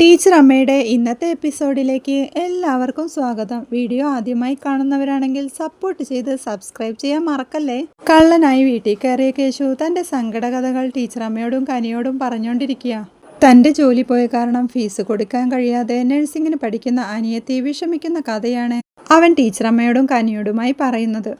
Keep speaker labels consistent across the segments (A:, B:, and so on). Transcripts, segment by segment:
A: Teacher അമ്മയുടെ ഇന്നത്തെ എപ്പിസോഡിലേക്ക് എല്ലാവർക്കും സ്വാഗതം. വീഡിയോ ആദ്യമായി കാണുന്നവരാണെങ്കിൽ സപ്പോർട്ട് ചെയ്ത് സബ്സ്ക്രൈബ് ചെയ്യാൻ മറക്കല്ലേ? കള്ളനായി വീട്ടിൽ കയറിയ കേശു തന്റെ സങ്കടകഥകൾ ടീച്ചർ അമ്മയോടും കനിയോടും പറഞ്ഞുകൊണ്ടിരിക്കുക. തന്റെ ജോലി പോയ കാരണം ഫീസ് കൊടുക്കാൻ കഴിയാതെ നഴ്സിംഗിന് പഠിക്കുന്ന അനിയത്തി വിഷമിക്കുന്ന കഥയാണ് അവൻ ടീച്ചർ അമ്മയോടും കനിയോടുമായി പറയുന്നത്.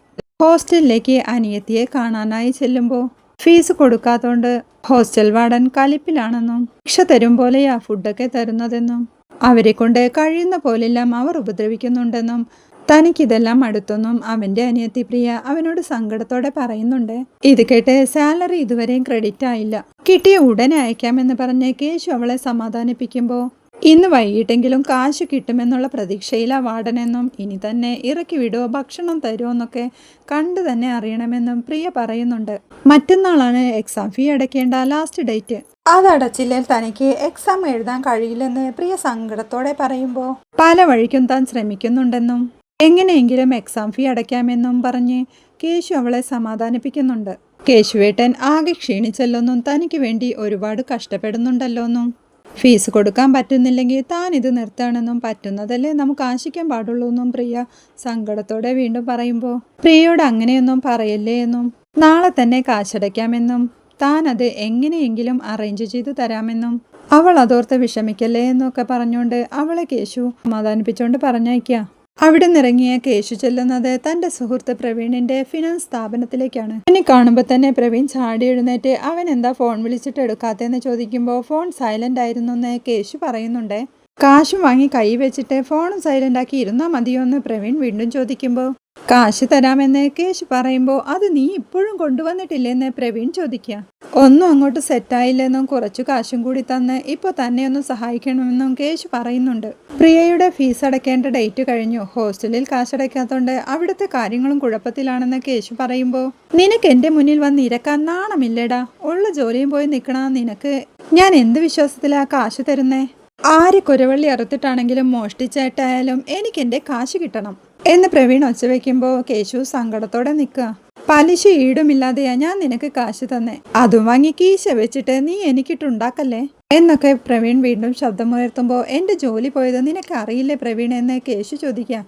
A: ഹോസ്റ്റലിലേക്ക് അനിയത്തിയെ കാണാനായി ചെല്ലുമ്പോൾ ഫീസ് കൊടുക്കാത്തോണ്ട് ഹോസ്റ്റൽ വാർഡൻ കലിപ്പിലാണെന്നും ശിക്ഷ തരും പോലെയാ ഫുഡൊക്കെ തരുന്നതെന്നും അവരെ കൊണ്ട് കഴിയുന്ന പോലെല്ലാം അവർ ഉപദ്രവിക്കുന്നുണ്ടെന്നും തനിക്കിതെല്ലാം അടുത്തൊന്നും അവന്റെ അനിയത്തി പ്രിയ അവനോട് സങ്കടത്തോടെ പറയുന്നുണ്ട്. ഇത് കേട്ട് സാലറി ഇതുവരെയും ക്രെഡിറ്റ് ആയില്ല. കിട്ടിയ ഉടനെ അയക്കാമെന്ന് പറഞ്ഞ് കേശു അവളെ സമാധാനിപ്പിക്കുമ്പോൾ ഇന്ന് വൈകിട്ടെങ്കിലും കാശ് കിട്ടുമെന്നുള്ള പ്രതീക്ഷയിലാ വാടനെന്നും ഇനി തന്നെ ഇറക്കി വിടുമോ ഭക്ഷണം തരുമോ എന്നൊക്കെ കണ്ടു തന്നെ അറിയണമെന്നും പ്രിയ പറയുന്നുണ്ട്. മറ്റന്നാളാണ് എക്സാം ഫീ അടയ്ക്കേണ്ട ലാസ്റ്റ് ഡേറ്റ് അതടച്ചില്ലെങ്കിൽ തനിക്ക് എക്സാം എഴുതാൻ കഴിയില്ലെന്ന് പ്രിയ സങ്കടത്തോടെ പറയുമ്പോൾ പല വഴിക്കും താൻ ശ്രമിക്കുന്നുണ്ടെന്നും എങ്ങനെയെങ്കിലും എക്സാം ഫീ അടയ്ക്കാമെന്നും പറഞ്ഞ് കേശു അവളെ സമാധാനിപ്പിക്കുന്നുണ്ട്. കേശുവേട്ടൻ ആകെ ക്ഷീണിച്ചല്ലോന്നും തനിക്ക് വേണ്ടി ഒരുപാട് കഷ്ടപ്പെടുന്നുണ്ടല്ലോന്നും ഫീസ് കൊടുക്കാൻ പറ്റുന്നില്ലെങ്കിൽ താൻ ഇത് നിർത്തണമെന്നും പറ്റുന്നതല്ലേ നമുക്ക് ആശിക്കാൻ പാടുള്ളൂ എന്നും പ്രിയ സങ്കടത്തോടെ വീണ്ടും പറയുമ്പോൾ. പ്രിയയോട് അങ്ങനെയൊന്നും പറയല്ലേ എന്നും. നാളെ തന്നെ കാശടയ്ക്കാമെന്നും താൻ അത് എങ്ങനെയെങ്കിലും അറേഞ്ച് ചെയ്തു തരാമെന്നും. അവൾ അതോർത്ത് വിഷമിക്കല്ലേ എന്നൊക്കെ പറഞ്ഞുകൊണ്ട് അവളെ കേശു സമാധാനിപ്പിച്ചുകൊണ്ട് പറഞ്ഞയക്കുക അവിടെ നിറങ്ങിയ കേശു ചെല്ലുന്നത് തന്റെ സുഹൃത്ത് പ്രവീണിന്റെ ഫിനാൻസ് സ്ഥാപനത്തിലേക്കാണ്. എന്നെ കാണുമ്പോൾ തന്നെ പ്രവീൺ ചാടി എഴുന്നേറ്റ് അവൻ എന്താ ഫോൺ വിളിച്ചിട്ട് എടുക്കാത്തെന്ന് ചോദിക്കുമ്പോൾ ഫോൺ സൈലന്റ് ആയിരുന്നു എന്ന് കേശു പറയുന്നുണ്ട്. കാശും വാങ്ങി കൈ വെച്ചിട്ട് ഫോണും സൈലന്റ് ആക്കി ഇരുന്നാൽ മതിയോ എന്ന് പ്രവീൺ വീണ്ടും ചോദിക്കുമ്പോൾ കാശ് തരാമെന്ന് കേശു പറയുമ്പോൾ അത് നീ ഇപ്പോഴും കൊണ്ടുവന്നിട്ടില്ലെന്ന് പ്രവീൺ ചോദിക്കുക ഒന്നും അങ്ങോട്ട് സെറ്റായില്ലെന്നും കുറച്ചു കാശും കൂടി തന്ന് ഇപ്പോൾ തന്നെ ഒന്ന് സഹായിക്കണമെന്നും കേശു പറയുന്നുണ്ട്. പ്രിയയുടെ ഫീസ് അടയ്ക്കേണ്ട ഡേറ്റ് കഴിഞ്ഞു. ഹോസ്റ്റലിൽ കാശടയ്ക്കാത്തതുകൊണ്ട് അവിടുത്തെ കാര്യങ്ങളും കുഴപ്പത്തിലാണെന്ന് കേശു പറയുമ്പോൾ നിനക്ക് എന്റെ മുന്നിൽ വന്ന് ഇരക്കാൻ നാണമില്ലേടാ. ഉള്ള ജോലിയും പോയി നിൽക്കണ നിനക്ക്. ഞാൻ എന്ത് വിശ്വാസത്തിലാ കാശ് തരുന്നേ? ആര് കുരവള്ളി അറുത്തിട്ടാണെങ്കിലും മോഷ്ടിച്ചായിട്ടായാലും എനിക്ക് എന്റെ കാശ് കിട്ടണം. എന്ന് പ്രവീൺ ഒച്ച വെക്കുമ്പോ കേശു സങ്കടത്തോടെ നിൽക്കുക പലിശ ഈടുമില്ലാതെയാ ഞാൻ നിനക്ക് കാശ് തന്നെ. അതും വാങ്ങി കീശ വെച്ചിട്ട് നീ എനിക്കിട്ടുണ്ടാക്കല്ലേ? എന്നൊക്കെ പ്രവീൺ വീണ്ടും ശബ്ദമുയർത്തുമ്പോൾ എന്റെ ജോലി പോയത് നിനക്ക് അറിയില്ലേ പ്രവീൺ? എന്ന് കേശു ചോദിക്കുക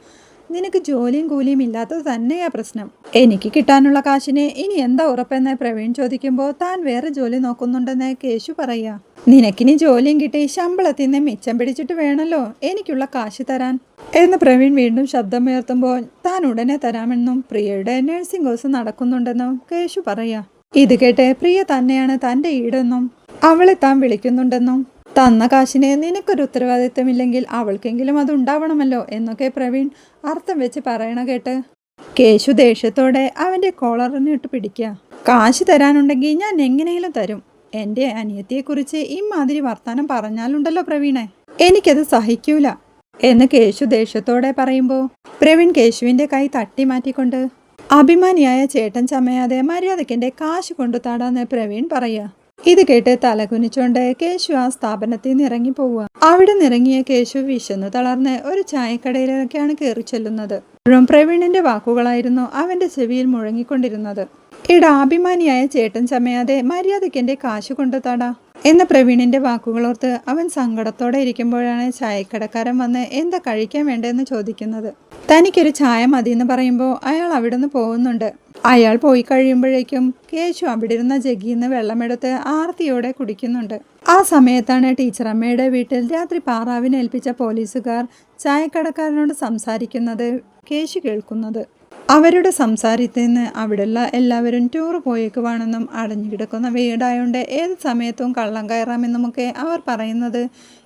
A: നിനക്ക് ജോലിയും കൂലിയും ഇല്ലാത്തത് തന്നെയാ പ്രശ്നം. എനിക്ക് കിട്ടാനുള്ള കാശിനെ ഇനി എന്താ ഉറപ്പെന്ന് പ്രവീൺ ചോദിക്കുമ്പോൾ താൻ വേറെ ജോലി നോക്കുന്നുണ്ടെന്ന് കേശു പറയുക നിനക്കിനി ജോലിയും കിട്ടി ശമ്പളത്തിൽ നിന്ന് മിച്ചം പിടിച്ചിട്ട് വേണമല്ലോ എനിക്കുള്ള കാശ് തരാൻ. എന്ന് പ്രവീൺ വീണ്ടും ശബ്ദമുയർത്തുമ്പോൾ താൻ ഉടനെ തരാമെന്നും പ്രിയയുടെ നഴ്സിംഗ് കോഴ്സ് നടക്കുന്നുണ്ടെന്നും കേശു പറയാ. ഇത് കേട്ട് പ്രിയ തന്നെയാണ് തന്റെ ഈടെന്നും അവളെ താൻ വിളിക്കുന്നുണ്ടെന്നും തന്ന കാശിന് നിനക്കൊരു ഉത്തരവാദിത്വമില്ലെങ്കിൽ അവൾക്കെങ്കിലും അത് ഉണ്ടാവണമല്ലോ എന്നൊക്കെ പ്രവീൺ അർത്ഥം വെച്ച് പറയണ കേട്ട് കേശു ദേഷ്യത്തോടെ അവന്റെ കോളറിനിട്ട് പിടിക്കുക. കാശ് തരാനുണ്ടെങ്കിൽ ഞാൻ എങ്ങനെയെങ്കിലും തരും. എന്റെ അനിയത്തിയെക്കുറിച്ച് ഇമാതിരി വർത്തമാനം പറഞ്ഞാലുണ്ടല്ലോ പ്രവീണെ. എനിക്കത് സഹിക്കൂല. എന്ന് കേശു ദേഷ്യത്തോടെ പറയുമ്പോൾ പ്രവീൺ കേശുവിന്റെ കൈ തട്ടി മാറ്റിക്കൊണ്ട് അഭിമാനിയായ ചേട്ടൻ ചമയാതെ മര്യാദയ്ക്കെന്റെ കാശ് കൊണ്ടു താടാന്ന് പ്രവീൺ പറയുക. ഇത് കേട്ട് തലകുനിച്ചോണ്ട് കേശു ആ സ്ഥാപനത്തിൽ നിന്ന് ഇറങ്ങി പോവുക അവിടെ നിറങ്ങിയ കേശു വിശന്നു തളർന്ന് ഒരു ചായക്കടയിലേക്കാണ് കയറി ചെല്ലുന്നത്. ഇപ്പോഴും പ്രവീണിന്റെ വാക്കുകളായിരുന്നു അവന്റെ ചെവിയിൽ മുഴങ്ങിക്കൊണ്ടിരുന്നത്. ഇട അഭിമാനിയായ ചേട്ടൻ ചമയാതെ മര്യാദയ്ക്ക് എന്റെ കാശ് കൊണ്ടുതാടാ എന്ന പ്രവീണിന്റെ വാക്കുകളോർത്ത് അവൻ സങ്കടത്തോടെ ഇരിക്കുമ്പോഴാണ് ചായക്കടക്കാരൻ വന്ന് എന്താ കഴിക്കാൻ വേണ്ടതെന്ന് ചോദിക്കുന്നത്. തനിക്കൊരു ചായ മതി എന്ന് പറയുമ്പോൾ അയാൾ അവിടെ നിന്ന് പോകുന്നുണ്ട്. അയാൾ പോയി കഴിയുമ്പോഴേക്കും കേശു അവിടെ ഇരുന്ന ജഗിന്ന് വെള്ളമെടുത്ത് ആർത്തിയോടെ കുടിക്കുന്നുണ്ട്. ആ സമയത്താണ് ടീച്ചർ അമ്മയുടെ വീട്ടിൽ രാത്രി പാറാവിനേൽപ്പിച്ച പോലീസുകാർ ചായക്കടക്കാരനോട് സംസാരിക്കുന്നത് കേശു കേൾക്കുന്നത്. അവരുടെ സംസാരത്തിൽ നിന്ന് അവിടെയുള്ള എല്ലാവരും ടൂർ പോയേക്കുവാണെന്നും അടഞ്ഞു കിടക്കുന്ന വീടായോണ്ട് ഏത് സമയത്തും കള്ളം കയറാമെന്നുമൊക്കെ അവർ പറയുന്നത്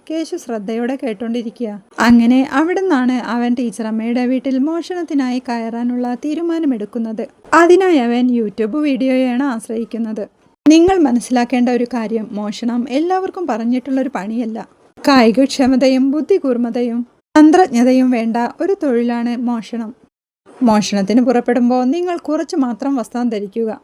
A: കേശു ശ്രദ്ധയോടെ കേട്ടോണ്ടിരിക്കുക. അങ്ങനെ അവിടെ നിന്നാണ് അവൻ ടീച്ചറമ്മയുടെ വീട്ടിൽ മോഷണത്തിനായി കയറാനുള്ള തീരുമാനമെടുക്കുന്നത്. അതിനായി അവൻ യൂട്യൂബ് വീഡിയോയാണ് ആശ്രയിക്കുന്നത്. നിങ്ങൾ മനസ്സിലാക്കേണ്ട ഒരു കാര്യം മോഷണം എല്ലാവർക്കും പറഞ്ഞിട്ടുള്ളൊരു പണിയല്ല. കായികക്ഷമതയും ബുദ്ധികൂർമ്മതയും തന്ത്രജ്ഞതയും വേണ്ട ഒരു തൊഴിലാണ് മോഷണം. മോഷണത്തിന് പുറപ്പെടുമ്പോൾ നിങ്ങൾ കുറച്ച് മാത്രം വസ്ത്രം ധരിക്കുക.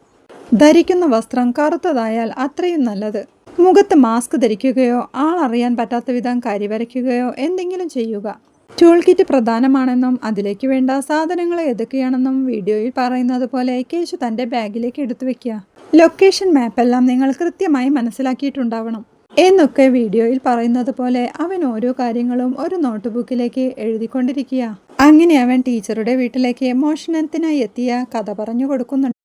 A: ധരിക്കുന്ന വസ്ത്രം കറുത്തതായാൽ അത്രയും നല്ലത്. മുഖത്ത് മാസ്ക് ധരിക്കുകയോ ആൾ അറിയാൻ പറ്റാത്ത വിധം കരി വരയ്ക്കുകയോ എന്തെങ്കിലും ചെയ്യുക. ടൂൾ കിറ്റ് പ്രധാനമാണെന്നും അതിലേക്ക് വേണ്ട സാധനങ്ങൾ ഏതൊക്കെയാണെന്നും വീഡിയോയിൽ പറയുന്നത് പോലെ കേശു തന്റെ ബാഗിലേക്ക് എടുത്തു വയ്ക്കുക ലൊക്കേഷൻ മാപ്പെല്ലാം നിങ്ങൾ കൃത്യമായി മനസ്സിലാക്കിയിട്ടുണ്ടാവണം. എന്നൊക്കെ വീഡിയോയിൽ പറയുന്നത് പോലെ അവൻ ഓരോ കാര്യങ്ങളും ഒരു നോട്ട്ബുക്കിലേക്ക് എഴുതിക്കൊണ്ടിരിക്കുക. അങ്ങനെ അവൻ ടീച്ചറുടെ വീട്ടിലേക്ക് മോഷണത്തിനായി എത്തിയ കഥ പറഞ്ഞു കൊടുക്കുന്നുണ്ട്.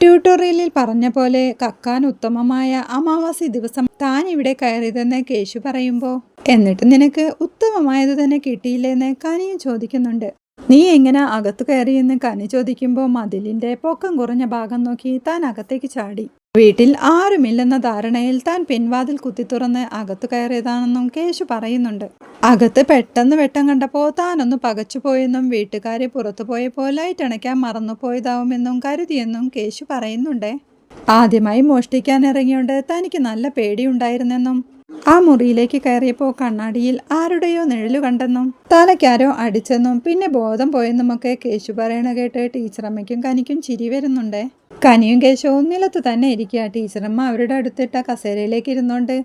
A: ട്യൂട്ടോറിയലിൽ പറഞ്ഞ പോലെ കക്കാൻ ഉത്തമമായ അമാവാസി ദിവസം. താൻ ഇവിടെ കയറിയതെന്ന് കേശു പറയുമ്പോൾ എന്നിട്ട് നിനക്ക് ഉത്തമമായത് തന്നെ കിട്ടിയില്ലേന്ന് കനിയും ചോദിക്കുന്നുണ്ട്. നീ എങ്ങനെ അകത്ത് കയറിയെന്ന് കനി ചോദിക്കുമ്പോൾ മതിലിന്റെ പൊക്കം കുറഞ്ഞ ഭാഗം നോക്കി താൻ അകത്തേക്ക് ചാടി. വീട്ടിൽ ആരുമില്ലെന്ന ധാരണയിൽ താൻ പിൻവാതിൽ കുത്തി തുറന്ന് അകത്തു കയറിയതാണെന്നും കേശു പറയുന്നുണ്ട്. അകത്ത് പെട്ടെന്ന് വെട്ടം കണ്ടപ്പോൾ താനൊന്ന് പകച്ചുപോയെന്നും വീട്ടുകാരെ പുറത്തു പോയപ്പോൾ ലൈറ്റ് അണയ്ക്കാൻ മറന്നുപോയതാവുമെന്നും കരുതിയെന്നും കേശു പറയുന്നുണ്ടേ. ആദ്യമായി മോഷ്ടിക്കാൻ ഇറങ്ങിയോണ്ട് തനിക്ക് നല്ല പേടിയുണ്ടായിരുന്നെന്നും ആ മുറിയിലേക്ക് കയറിയപ്പോൾ കണ്ണാടിയിൽ ആരുടെയോ നിഴലു കണ്ടെന്നും തലയ്ക്കാരോ അടിച്ചെന്നും പിന്നെ ബോധം പോയെന്നുമൊക്കെ കേശു പറയണ കേട്ട് ടീച്ചറമ്മയ്ക്കും കനിക്കും ചിരി വരുന്നുണ്ടേ. കനിയും കേശവും നിലത്ത് തന്നെ ഇരിക്കുക. ടീച്ചറമ്മ അവരുടെ അടുത്തിട്ട കസേരയിലേക്ക് ഇരുന്നോണ്ട്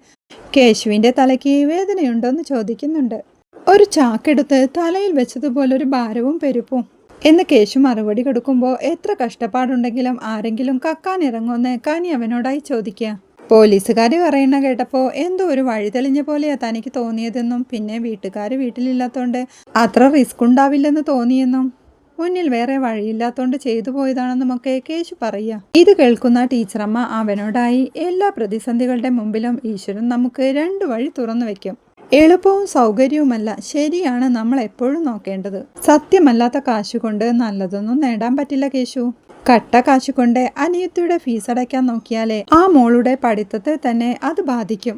A: കേശുവിന്റെ തലയ്ക്ക് വേദനയുണ്ടോയെന്ന് ചോദിക്കുന്നുണ്ട്. ഒരു ചാക്കെടുത്ത് തലയിൽ വെച്ചതുപോലെ ഒരു ഭാരവും പെരുപ്പും. എന്ന് കേശു മറുപടി കൊടുക്കുമ്പോൾ എത്ര കഷ്ടപ്പാടുണ്ടെങ്കിലും ആരെങ്കിലും കക്കാൻ ഇറങ്ങുമെന്ന് കനി അവനോടായി ചോദിക്കുക. പോലീസുകാർ പറയുന്ന കേട്ടപ്പോൾ എന്തോ ഒരു വഴി തെളിഞ്ഞ പോലെയാ തനിക്ക് തോന്നിയതെന്നും പിന്നെ വീട്ടുകാർ വീട്ടിലില്ലാത്തതുകൊണ്ട് അത്ര റിസ്ക് ഉണ്ടാവില്ലെന്ന് തോന്നിയെന്നും. മുന്നിൽ വേറെ വഴിയില്ലാത്തോണ്ട് ചെയ്തു പോയതാണെന്നുമൊക്കെ കേശു പറയുക ഇത് കേൾക്കുന്ന ടീച്ചറമ്മ അവനോടായി എല്ലാ പ്രതിസന്ധികളുടെ മുമ്പിലും ഈശ്വരൻ നമുക്ക് രണ്ട് വഴി തുറന്നു വെക്കും. എളുപ്പവും സൗകര്യവുമല്ല ശരിയാണ് നമ്മൾ എപ്പോഴും നോക്കേണ്ടത്. സത്യമല്ലാത്ത കാശുകൊണ്ട് നല്ലതൊന്നും നേടാൻ പറ്റില്ല കേശു. കട്ട കാശുകൊണ്ട് അനിയത്തിയുടെ ഫീസ് അടയ്ക്കാൻ നോക്കിയാലേ ആ മോളുടെ പഠിത്തത്തെ തന്നെ അത് ബാധിക്കും.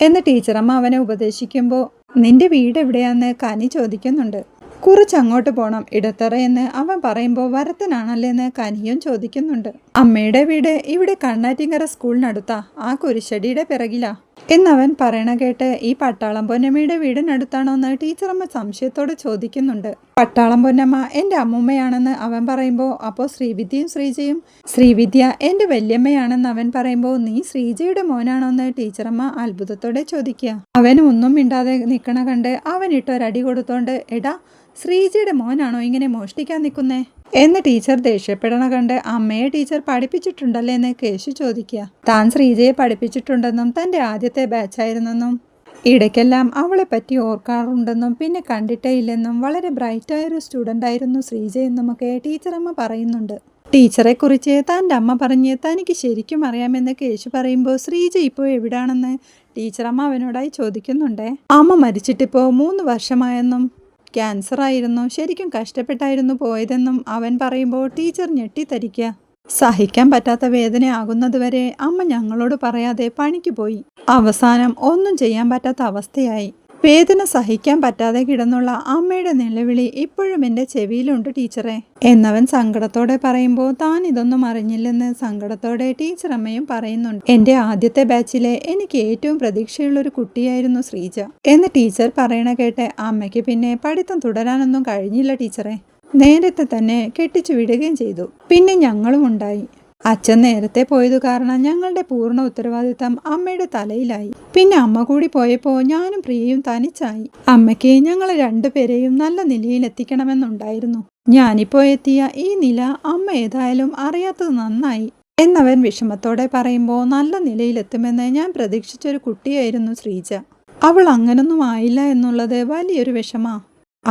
A: എന്ന് ടീച്ചറമ്മ അവനെ ഉപദേശിക്കുമ്പോൾ നിന്റെ വീട് എവിടെയാന്ന് കനി ചോദിക്കുന്നുണ്ട്. കുറച്ച് അങ്ങോട്ട് പോണം ഇടത്തറയെന്ന് അവൻ പറയുമ്പോൾ വരത്തനാണല്ലേന്ന് കനിയും ചോദിക്കുന്നുണ്ട്. അമ്മയുടെ വീട് ഇവിടെ കണ്ണാറ്റിങ്കര സ്കൂളിനടുത്താ ആ കുരിശടിയുടെ പിറകിലാ. എന്നവൻ പറയണ കേട്ട് ഈ പട്ടാളം പൊന്നമ്മയുടെ വീടിനടുത്താണോ എന്ന് ടീച്ചറമ്മ സംശയത്തോടെ ചോദിക്കുന്നുണ്ട്. പട്ടാളം പൊന്നമ്മ എന്റെ അമ്മൂമ്മയാണെന്ന് അവൻ പറയുമ്പോൾ അപ്പോൾ ശ്രീവിദ്യയും ശ്രീജയും? ശ്രീവിദ്യ എന്റെ വല്യമ്മയാണെന്ന് അവൻ പറയുമ്പോൾ നീ ശ്രീജയുടെ മോനാണോ എന്ന് ടീച്ചറമ്മ അത്ഭുതത്തോടെ ചോദിക്കുക. അവൻ ഒന്നും മിണ്ടാതെ നിൽക്കണ കണ്ട് അവൻ ഇട്ടൊരടി കൊടുത്തോണ്ട് എടാ ശ്രീജയുടെ മോനാണോ ഇങ്ങനെ മോഷ്ടിക്കാൻ നിൽക്കുന്നേ എന്ന് ടീച്ചർ ദേഷ്യപ്പെടണ കണ്ട് അമ്മയെ ടീച്ചർ പഠിപ്പിച്ചിട്ടുണ്ടല്ലേ എന്ന് കേശു ചോദിക്കുക. താൻ ശ്രീജയെ പഠിപ്പിച്ചിട്ടുണ്ടെന്നും തന്റെ ആദ്യത്തെ ബാച്ചായിരുന്നെന്നും. ഇടയ്ക്കെല്ലാം അവളെ പറ്റി ഓർക്കാറുണ്ടെന്നും പിന്നെ കണ്ടിട്ടേ ഇല്ലെന്നും വളരെ ബ്രൈറ്റായൊരു സ്റ്റുഡന്റ് ആയിരുന്നു ശ്രീജ എന്നുമൊക്കെ ടീച്ചറമ്മ പറയുന്നുണ്ട്. ടീച്ചറെ കുറിച്ച് തന്റെ അമ്മ പറഞ്ഞ് തനിക്ക് ശരിക്കും അറിയാമെന്ന് കേശു പറയുമ്പോൾ ശ്രീജ ഇപ്പോൾ എവിടാണെന്ന് ടീച്ചറമ്മ അവനോടായി ചോദിക്കുന്നുണ്ടേ. അമ്മ മരിച്ചിട്ടിപ്പോൾ മൂന്ന് വർഷമായെന്നും ക്യാൻസർ ആയിരുന്നു ശരിക്കും കഷ്ടപ്പെട്ടായിരുന്നു പോയതെന്നും അവൻ പറയുമ്പോൾ ടീച്ചർ ഞെട്ടിത്തരിക്കുക. സഹിക്കാൻ പറ്റാത്ത വേദനയാകുന്നതുവരെ അമ്മ ഞങ്ങളോട് പറയാതെ പണിക്ക് പോയി. അവസാനം ഒന്നും ചെയ്യാൻ പറ്റാത്ത അവസ്ഥയായി. വേദന സഹിക്കാൻ പറ്റാതെ കിടന്നുള്ള അമ്മയുടെ നിലവിളി ഇപ്പോഴും എന്റെ ചെവിയിലുണ്ട് ടീച്ചറെ. എന്നവൻ സങ്കടത്തോടെ പറയുമ്പോൾ താൻ ഇതൊന്നും അറിഞ്ഞില്ലെന്ന് സങ്കടത്തോടെ ടീച്ചർ അമ്മയും പറയുന്നുണ്ട്. എന്റെ ആദ്യത്തെ ബാച്ചിലെ എനിക്ക് ഏറ്റവും പ്രതീക്ഷയുള്ള ഒരു കുട്ടിയായിരുന്നു ശ്രീജ. എന്ന് ടീച്ചർ പറയണ കേട്ട് അമ്മയ്ക്ക് പിന്നെ പഠിത്തം തുടരാനൊന്നും കഴിഞ്ഞില്ല ടീച്ചറെ. നേരത്തെ തന്നെ കെട്ടിച്ചു വിടുകയും ചെയ്തു. പിന്നെ ഞങ്ങളും ഉണ്ടായി. അച്ഛൻ നേരത്തെ പോയത് കാരണം ഞങ്ങളുടെ പൂർണ ഉത്തരവാദിത്തം അമ്മയുടെ തലയിലായി. പിന്നെ അമ്മ കൂടി പോയപ്പോൾ ഞാനും പ്രിയയും തനിച്ചായി. അമ്മയ്ക്ക് ഞങ്ങൾ രണ്ടുപേരെയും നല്ല നിലയിൽ എത്തിക്കണമെന്നുണ്ടായിരുന്നു. ഞാനിപ്പോ എത്തിയ ഈ നില അമ്മ ഏതായാലും അറിയാത്തത് നന്നായി. എന്നവൻ വിഷമത്തോടെ പറയുമ്പോൾ നല്ല നിലയിലെത്തുമെന്ന് ഞാൻ പ്രതീക്ഷിച്ചൊരു കുട്ടിയായിരുന്നു ശ്രീജ. അവൾ അങ്ങനൊന്നും ആയില്ല എന്നുള്ളത് വലിയൊരു വിഷമാ.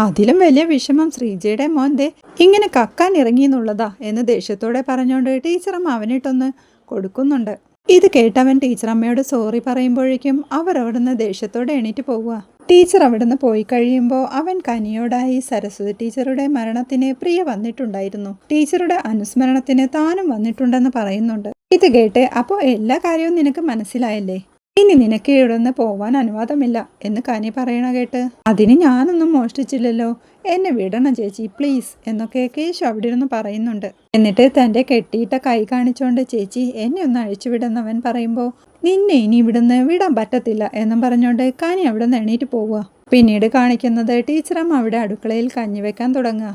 A: അതിലും വലിയ വിഷമം ശ്രീജയുടെ മോന്റെ ഇങ്ങനെ കക്കാൻ ഇറങ്ങി എന്നുള്ളതാ എന്ന് ദേഷ്യത്തോടെ പറഞ്ഞുകൊണ്ട് ടീച്ചറമ്മ അവനിട്ടൊന്ന് കൊടുക്കുന്നുണ്ട്. ഇത് കേട്ടവൻ ടീച്ചറമ്മയോട് സോറി പറയുമ്പോഴേക്കും അവർ അവിടുന്ന് ദേഷ്യത്തോടെ എണീറ്റ് പോവുക. ടീച്ചർ അവിടുന്ന് പോയി കഴിയുമ്പോൾ അവൻ കനിയോടായി സരസ്വതി ടീച്ചറുടെ മരണത്തിന് പ്രിയ വന്നിട്ടുണ്ടായിരുന്നു. ടീച്ചറുടെ അനുസ്മരണത്തിന് താനും വന്നിട്ടുണ്ടെന്ന് പറയുന്നുണ്ട്. ഇത് കേട്ട് അപ്പോൾ എല്ലാ കാര്യവും നിനക്ക് മനസ്സിലായല്ലേ? ഇനി നിനക്ക് ഇവിടുന്ന് പോവാൻ അനുവാദമില്ല എന്ന് കനി പറയണ കേട്ട്. അതിന് ഞാനൊന്നും മോഷ്ടിച്ചില്ലല്ലോ. എന്നെ വിടണം ചേച്ചി പ്ലീസ് എന്നൊക്കെ കേശു അവിടെ ഇരുന്ന് പറയുന്നുണ്ട്. എന്നിട്ട് തന്റെ കെട്ടിയിട്ട കൈ കാണിച്ചുകൊണ്ട് ചേച്ചി എന്നെ ഒന്ന് അഴിച്ചുവിടുന്നവൻ പറയുമ്പോൾ നിന്നെ ഇനി ഇവിടുന്ന് വിടാൻ പറ്റത്തില്ല എന്നും പറഞ്ഞുകൊണ്ട് കനി അവിടെ നിന്ന് എണീറ്റ് പോവുക. പിന്നീട് കാണിക്കുന്നത് ടീച്ചറമ്മ അവിടെ അടുക്കളയിൽ കഞ്ഞി വെക്കാൻ തുടങ്ങുക.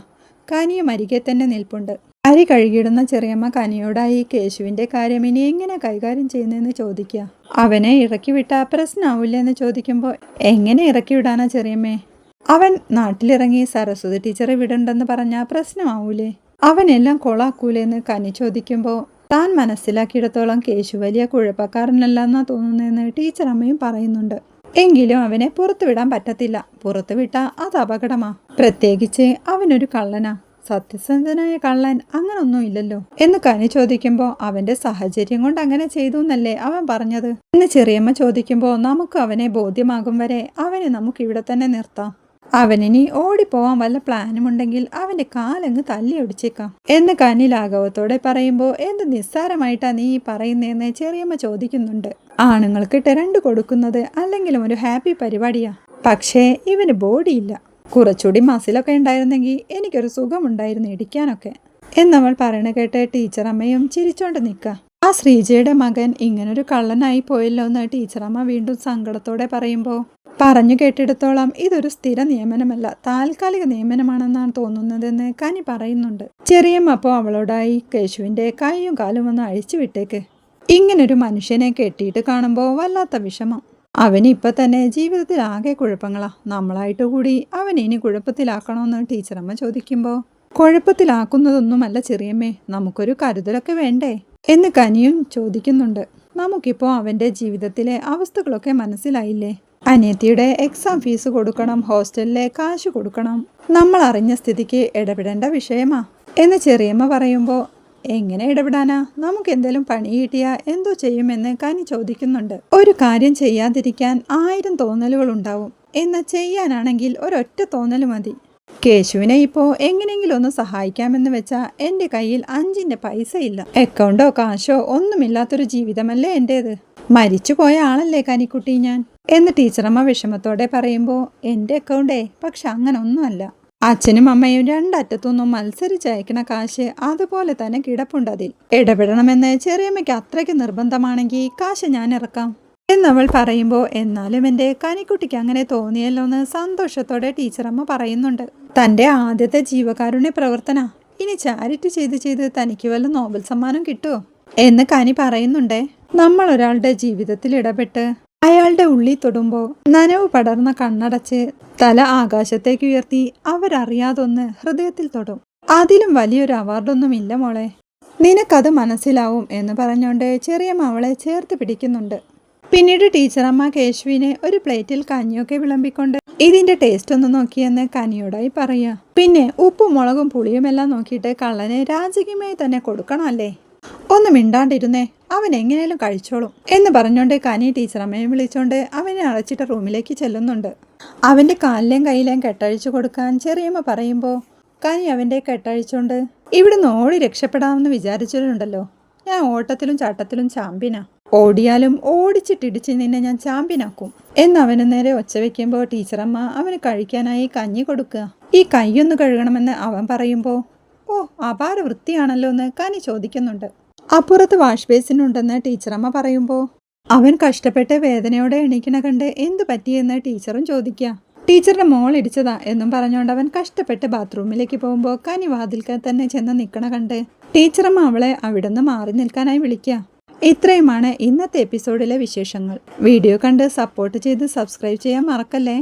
A: കനിയും അരികെ തന്നെ നിൽപ്പുണ്ട്. അരി കഴുകിയിടുന്ന ചെറിയമ്മ കനിയോടായി കേശുവിന്റെ കാര്യം ഇനി എങ്ങനെ കൈകാര്യം ചെയ്യുന്നതെന്ന് ചോദിക്കുക അവനെ ഇറക്കി വിട്ടാ പ്രശ്നമാവില്ല എന്ന് ചോദിക്കുമ്പോൾ എങ്ങനെ ഇറക്കി വിടാനാ ചെറിയമ്മേ? അവൻ നാട്ടിലിറങ്ങി സരസ്വതി ടീച്ചറെ വിടണ്ടെന്ന് പറഞ്ഞാൽ പ്രശ്നമാവൂലേ? അവനെല്ലാം കൊളാക്കൂലേന്ന് കനി ചോദിക്കുമ്പോൾ താൻ മനസ്സിലാക്കിയിടത്തോളം കേശു വലിയ കുഴപ്പക്കാരനല്ലെന്നാ തോന്നുന്നതെന്ന് ടീച്ചർ അമ്മയും പറയുന്നുണ്ട്. എങ്കിലും അവനെ പുറത്തുവിടാൻ പറ്റത്തില്ല. പുറത്തുവിട്ടാ അത് അപകടമാ. പ്രത്യേകിച്ച് അവനൊരു കള്ളനാ. സത്യസന്ധനായ കള്ളൻ അങ്ങനൊന്നും ഇല്ലല്ലോ എന്ന് കനി ചോദിക്കുമ്പോൾ അവന്റെ സാഹചര്യം കൊണ്ട് അങ്ങനെ ചെയ്തു എന്നല്ലേ അവൻ പറഞ്ഞത്? എന്ന് ചെറിയമ്മ ചോദിക്കുമ്പോൾ നമുക്ക് അവനെ ബോധ്യമാകും വരെ അവനെ നമുക്ക് ഇവിടെ തന്നെ നിർത്താം. അവനിനി ഓടിപ്പോവാൻ വല്ല പ്ലാനും ഉണ്ടെങ്കിൽ അവന്റെ കാലങ്ങ് തല്ലി ഒടിച്ചേക്കാം. എന്ന് കനി ലാഘവത്തോടെ പറയുമ്പോൾ എന്ത് നിസ്സാരമായിട്ടാ നീ പറയുന്നേന്ന് ചെറിയമ്മ ചോദിക്കുന്നുണ്ട്. ആണുങ്ങൾക്ക് ടെരണ്ട് കൊടുക്കുന്നത് അല്ലെങ്കിലും ഒരു ഹാപ്പി പരിപാടിയാ. പക്ഷേ ഇവന് ബോഡിയില്ല. കുറച്ചുകൂടി മസിലൊക്കെ ഉണ്ടായിരുന്നെങ്കിൽ എനിക്കൊരു സുഖമുണ്ടായിരുന്നു ഇടിക്കാനൊക്കെ. എന്നവൾ പറയണ കേട്ട് ടീച്ചർ അമ്മയും ചിരിച്ചോണ്ട് നിൽക്കുക ആ ശ്രീജയുടെ മകൻ ഇങ്ങനൊരു കള്ളനായി പോയല്ലോ എന്ന് ടീച്ചർ അമ്മ വീണ്ടും സങ്കടത്തോടെ പറയുമ്പോൾ പറഞ്ഞു കേട്ടിടത്തോളം ഇതൊരു സ്ഥിര നിയമനമല്ല താൽക്കാലിക നിയമനമാണെന്നാണ് തോന്നുന്നതെന്ന് കനി പറയുന്നുണ്ട്. ചെറിയമ്മ അപ്പോൾ അവളോടായി കേശുവിന്റെ കൈയും കാലും ഒന്ന് അഴിച്ചു വിട്ടേക്ക്. ഇങ്ങനൊരു മനുഷ്യനെ കെട്ടിയിട്ട് കാണുമ്പോൾ വല്ലാത്ത വിഷമം. അവന് ഇപ്പം തന്നെ ജീവിതത്തിൽ ആകെ കുഴപ്പങ്ങളാ. നമ്മളായിട്ട് കൂടി അവൻ ഇനി കുഴപ്പത്തിലാക്കണമെന്ന് ടീച്ചറമ്മ ചോദിക്കുമ്പോൾ കുഴപ്പത്തിലാക്കുന്നതൊന്നുമല്ല ചെറിയമ്മേ നമുക്കൊരു കരുതലൊക്കെ വേണ്ടേ? എന്ന് കനിയും ചോദിക്കുന്നുണ്ട്. നമുക്കിപ്പോൾ അവന്റെ ജീവിതത്തിലെ അവസ്ഥകളൊക്കെ മനസ്സിലായില്ലേ? അനിയത്തിയുടെ എക്സാം ഫീസ് കൊടുക്കണം ഹോസ്റ്റലിലെ കാശ് കൊടുക്കണം. നമ്മൾ അറിഞ്ഞ സ്ഥിതിക്ക് ഇടപെടേണ്ട വിഷയമാ. എന്ന് ചെറിയമ്മ പറയുമ്പോൾ എങ്ങനെ ഇടപെടാനാ? നമുക്ക് എന്തേലും പണി കിട്ടിയാ എന്തോ ചെയ്യുമെന്ന് കനി ചോദിക്കുന്നുണ്ട്. ഒരു കാര്യം ചെയ്യാതിരിക്കാൻ ആയിരം തോന്നലുകൾ ഉണ്ടാവും. എന്നാൽ ചെയ്യാനാണെങ്കിൽ ഒരൊറ്റ തോന്നൽ മതി. കേശുവിനെ ഇപ്പോൾ എങ്ങനെയെങ്കിലും ഒന്ന് സഹായിക്കാമെന്ന് വെച്ചാൽ എന്റെ കയ്യിൽ അഞ്ചിന്റെ പൈസ ഇല്ല അക്കൗണ്ടോ കാശോ ഒന്നുമില്ലാത്തൊരു ജീവിതമല്ലേ എന്റേത്? മരിച്ചു പോയ ആളല്ലേ കനിക്കുട്ടി ഞാൻ? എന്ന് ടീച്ചറമ്മ വിഷമത്തോടെ പറയുമ്പോൾ എന്റെ അക്കൗണ്ടേ പക്ഷെ അങ്ങനെ ഒന്നുമല്ല അച്ഛനും അമ്മയും രണ്ടറ്റത്തുനിന്നും മത്സരിച്ചയക്കണ കാശ് അതുപോലെ തന്നെ കിടപ്പുണ്ട് അതിൽ. ഇടപെടണമെന്ന് ചെറിയമ്മയ്ക്ക് അത്രയ്ക്ക് നിർബന്ധമാണെങ്കിൽ കാശ് ഞാൻ ഇറക്കാം. എന്നവൾ പറയുമ്പോൾ എന്നാലും എന്റെ കനിക്കുട്ടിക്ക് അങ്ങനെ തോന്നിയല്ലോ എന്ന് സന്തോഷത്തോടെ ടീച്ചറമ്മ പറയുന്നുണ്ട്. തന്റെ ആദ്യത്തെ ജീവകാരുണ്യ പ്രവർത്തന. ഇനി ചാരിറ്റി ചെയ്ത് ചെയ്ത് തനിക്ക് വല്ല നോബൽ സമ്മാനം കിട്ടുമോ എന്ന് കനി പറയുന്നുണ്ടേ. നമ്മൾ ഒരാളുടെ ജീവിതത്തിൽ ഇടപെട്ട് അയാളുടെ ഉള്ളി തൊടുമ്പോൾ നനവ് പടർന്ന കണ്ണടച്ച് തല ആകാശത്തേക്ക് ഉയർത്തി അവരറിയാതൊന്ന് ഹൃദയത്തിൽ തൊടും. അതിലും വലിയൊരു അവാർഡൊന്നുമില്ല മോളെ. നിനക്കത് മനസ്സിലാവും എന്ന് പറഞ്ഞുകൊണ്ട് ചെറിയ മവളെ ചേർത്ത് പിടിക്കുന്നുണ്ട്. പിന്നീട് ടീച്ചറമ്മ കേശുവിനെ ഒരു പ്ലേറ്റിൽ കഞ്ഞിയൊക്കെ വിളമ്പിക്കൊണ്ട് ഇതിന്റെ ടേസ്റ്റ് ഒന്ന് നോക്കിയെന്ന് കനിയോടായി പറയുക പിന്നെ ഉപ്പും മുളകും പുളിയുമെല്ലാം നോക്കിയിട്ട് കള്ളനെ രാജകീയമായി തന്നെ കൊടുക്കണമല്ലേ? ഒന്ന് മിണ്ടാണ്ടിരുന്നേ അവൻ എങ്ങനെയാലും കഴിച്ചോളും എന്ന് പറഞ്ഞുകൊണ്ട് കനി ടീച്ചർ അമ്മയെ വിളിച്ചോണ്ട് അവനെ അടച്ചിട്ട റൂമിലേക്ക് ചെല്ലുന്നുണ്ട്. അവന്റെ കാലിലെയും കയ്യിലേയും കെട്ടഴിച്ചു കൊടുക്കാൻ ചെറിയമ്മ പറയുമ്പോൾ കനി അവന്റെ കെട്ടഴിച്ചോണ്ട് ഇവിടുന്ന് ഓടി രക്ഷപ്പെടാമെന്ന് വിചാരിച്ചിട്ടുണ്ടല്ലോ. ഞാൻ ഓട്ടത്തിലും ചാട്ടത്തിലും ചാമ്പ്യനാ. ഓടിയാലും ഓടിച്ചിട്ടിടിച്ച് നിന്നെ ഞാൻ ചാമ്പ്യനാക്കും. എന്ന് അവന് നേരെ ഒച്ച വെക്കുമ്പോൾ ടീച്ചറമ്മ അവന് കഴിക്കാനായി കഞ്ഞി കൊടുക്കുക. ഈ കൈയൊന്ന് കഴുകണമെന്ന് അവൻ പറയുമ്പോൾ ഓ അപാര വൃത്തിയാണല്ലോ എന്ന് കനി ചോദിക്കുന്നുണ്ട്. അപ്പുറത്ത് വാഷ് ബേസിനുണ്ടെന്ന് ടീച്ചറമ്മ പറയുമ്പോൾ അവൻ കഷ്ടപ്പെട്ട് വേദനയോടെ എണീക്കണ കണ്ട് എന്തു പറ്റിയെന്ന് ടീച്ചറും ചോദിക്കുക ടീച്ചറുടെ മോൾ ഇടിച്ചതാ എന്നും പറഞ്ഞുകൊണ്ട് അവൻ കഷ്ടപ്പെട്ട് ബാത്റൂമിലേക്ക് പോകുമ്പോൾ കനി വാതിൽക്കാൻ തന്നെ ചെന്ന് നിൽക്കണ കണ്ട് ടീച്ചറമ്മ അവളെ അവിടുന്ന് മാറി നിൽക്കാനായി വിളിക്കുക ഇത്രയുമാണ് ഇന്നത്തെ എപ്പിസോഡിലെ വിശേഷങ്ങൾ. വീഡിയോ കണ്ട് സപ്പോർട്ട് ചെയ്ത് സബ്സ്ക്രൈബ് ചെയ്യാൻ മറക്കല്ലേ?